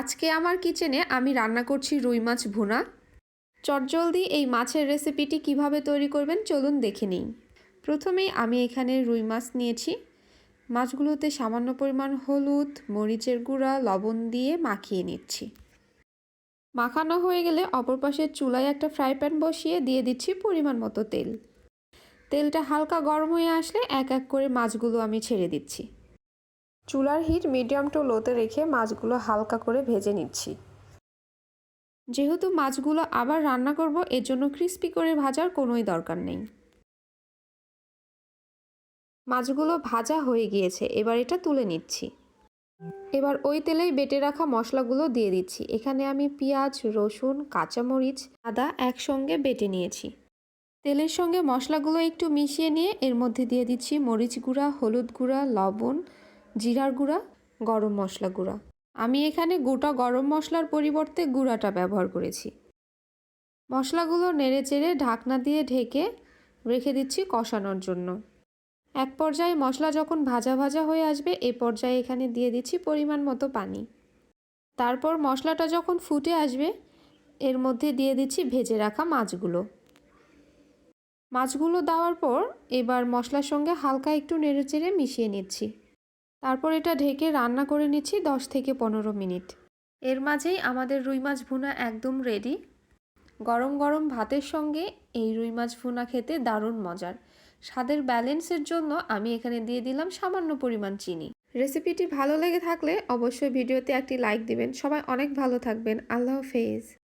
আজকে আমার কিচেনে আমি রান্না করছি রুই মাছ ভুনা। চটজলদি এই মাছের রেসিপিটি কীভাবে তৈরি করবেন চলুন দেখে নিই। প্রথমেই আমি এখানে রুই মাছ নিয়েছি। মাছগুলোতে সামান্য পরিমাণ হলুদ, মরিচের গুঁড়া, লবণ দিয়ে মাখিয়ে নিচ্ছি। মাখানো হয়ে গেলে অপর পাশের চুলায় একটা ফ্রাই প্যান বসিয়ে দিয়ে দিচ্ছি পরিমাণ মতো তেল। তেলটা হালকা গরম হয়ে আসলে এক এক করে মাছগুলো আমি ছেড়ে দিচ্ছি। চুলার হিট মিডিয়াম টু লোতে রেখে মাছগুলো হালকা করে ভেজে নিচ্ছি। যেহেতু মাছগুলো আবার রান্না করব এর জন্য ক্রিস্পি করে ভাজার কোনোই দরকার নেই। মাছগুলো ভাজা হয়ে গিয়েছে, এবার এটা তুলে নিচ্ছি। এবার ওই তেলেই বেটে রাখা মশলাগুলো দিয়ে দিচ্ছি। এখানে আমি পেঁয়াজ, রসুন, কাঁচামরিচ, আদা একসঙ্গে বেটে নিয়েছি। তেলের সঙ্গে মশলাগুলো একটু মিশিয়ে নিয়ে এর মধ্যে দিয়ে দিচ্ছি মরিচ গুঁড়া, হলুদ গুঁড়া, লবণ জিরার গুঁড়া, গরম মশলা গুঁড়া। আমি এখানে গোটা গরম মশলার পরিবর্তে গুঁড়াটা ব্যবহার করেছি। মশলাগুলো নেড়ে চেড়ে ঢাকনা দিয়ে ঢেকে রেখে দিচ্ছি কষানোর জন্য। এক পর্যায়ে মশলা যখন ভাজা ভাজা হয়ে আসবে, এ পর্যায়ে এখানে দিয়ে দিচ্ছি পরিমাণ মতো পানি। তারপর মশলাটা যখন ফুটে আসবে, এর মধ্যে দিয়ে দিচ্ছি ভেজে রাখা মাছগুলো। মাছগুলো দেওয়ার পর এবার মশলার সঙ্গে হালকা একটু নেড়ে চেড়ে মিশিয়ে নিচ্ছি। তারপর এটা ঢেকে রান্না করে নিচ্ছি দশ থেকে পনেরো মিনিট। এর মাঝেই আমাদের রুই মাছ ভুনা একদম রেডি গরম গরম ভাতের সঙ্গে এই রুই মাছ ভুনা খেতে দারুণ মজার। স্বাদের ব্যালেন্সের জন্য আমি এখানে দিয়ে দিলাম সামান্য পরিমাণ চিনি। রেসিপিটি ভালো লেগে থাকলে অবশ্যই ভিডিওতে একটি লাইক দিবেন। সবাই অনেক ভালো থাকবেন। আল্লাহ হাফেজ।